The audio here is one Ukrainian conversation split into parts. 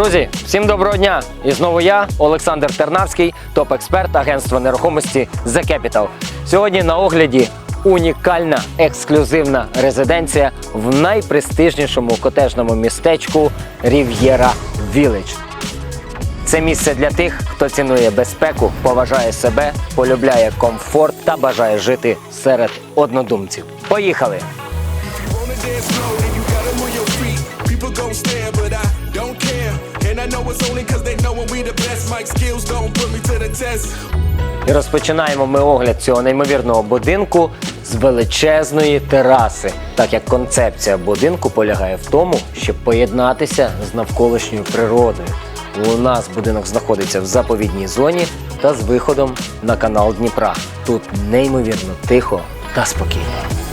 Друзі, всім доброго дня! І знову я, Олександр Тернавський, топ-експерт агентства нерухомості The Capital. Сьогодні на огляді унікальна ексклюзивна резиденція в найпрестижнішому котежному містечку Рів'єра Village. Це місце для тих, хто цінує безпеку, поважає себе, полюбляє комфорт та бажає жити серед однодумців. Поїхали! Don't care. І розпочинаємо ми огляд цього неймовірного будинку з величезної тераси, так як концепція будинку полягає в тому, щоб поєднатися з навколишньою природою. У нас будинок знаходиться в заповідній зоні та з виходом на канал Дніпра. Тут неймовірно тихо та спокійно.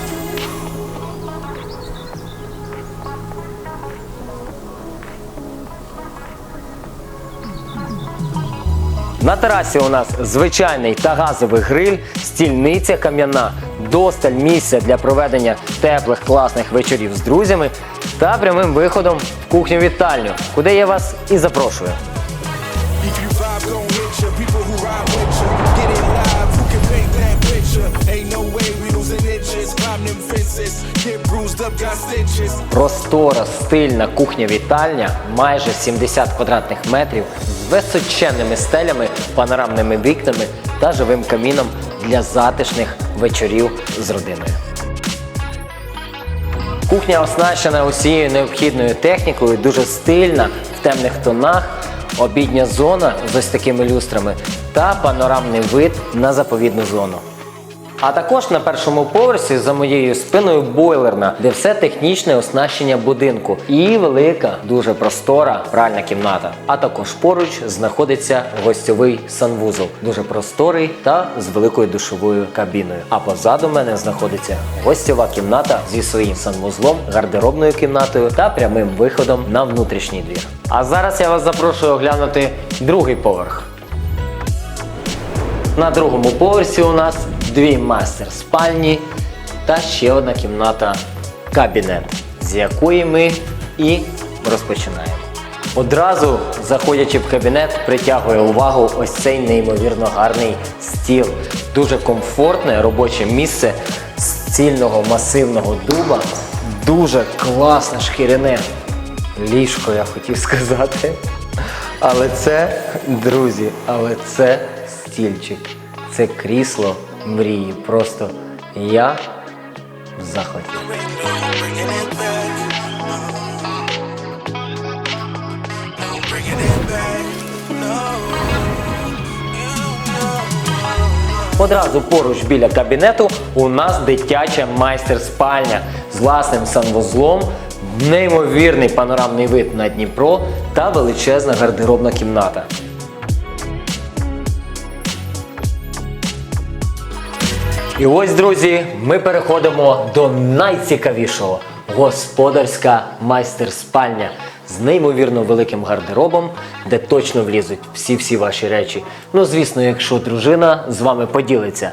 На терасі у нас звичайний та газовий гриль, стільниця кам'яна, досталь місця для проведення теплих класних вечорів з друзями та прямим виходом в кухню вітальню, куди я вас і запрошую. Простора, стильна кухня-вітальня, майже 70 квадратних метрів з височенними стелями, панорамними вікнами та живим каміном для затишних вечорів з родиною. Кухня оснащена усією необхідною технікою, дуже стильна, в темних тонах, обідня зона з ось такими люстрами та панорамний вид на заповідну зону. А також на першому поверсі за моєю спиною бойлерна, де все технічне оснащення будинку і велика, дуже простора пральна кімната. А також поруч знаходиться гостьовий санвузол, дуже просторий та з великою душовою кабіною. А позаду мене знаходиться гостьова кімната зі своїм санвузлом, гардеробною кімнатою та прямим виходом на внутрішній двір. А зараз я вас запрошую оглянути другий поверх. На другому поверсі у нас дві мастер спальні та ще одна кімната кабінет, з якої ми і розпочинаємо. Одразу, заходячи в кабінет, притягує увагу ось цей неймовірно гарний стіл. Дуже комфортне робоче місце з цільного масивного дуба. Дуже класне шкіряне ліжко, я хотів сказати. Але це, друзі, але це стільчик. Це крісло мрії. Просто я в захваті. Одразу поруч біля кабінету у нас дитяча майстер-спальня з власним санвузлом, неймовірний панорамний вид на Дніпро та величезна гардеробна кімната. І ось, друзі, ми переходимо до найцікавішого господарська майстер-спальня з неймовірно великим гардеробом, де точно влізуть всі-всі ваші речі. Ну, звісно, якщо дружина з вами поділиться.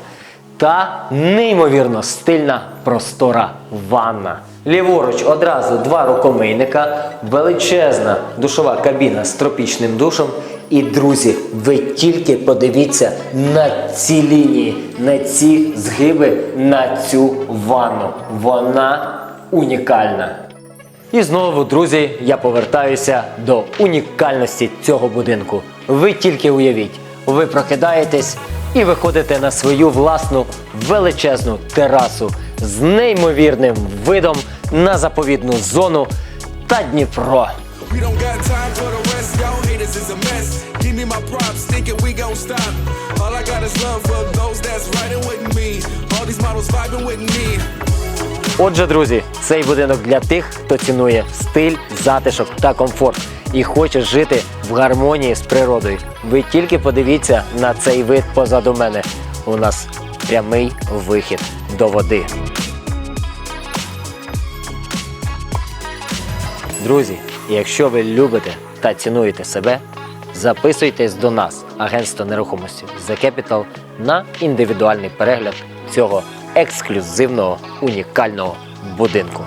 Та неймовірно стильна простора ванна. Ліворуч одразу два рукомийника, величезна душова кабіна з тропічним душом. І, друзі, ви тільки подивіться на ці лінії, на ці згиби, на цю ванну. Вона унікальна. І знову, друзі, я повертаюся до унікальності цього будинку. Ви тільки уявіть, ви прокидаєтесь і виходите на свою власну величезну терасу з неймовірним видом на заповідну зону та Дніпро. Отже, друзі, цей будинок для тих, хто цінує стиль, затишок та комфорт і хоче жити в гармонії з природою. Ви тільки подивіться на цей вид позаду мене. У нас прямий вихід до води. Друзі, якщо ви любите та цінуєте себе, записуйтесь до нас, агентство нерухомості The Capital, на індивідуальний перегляд цього ексклюзивного унікального будинку.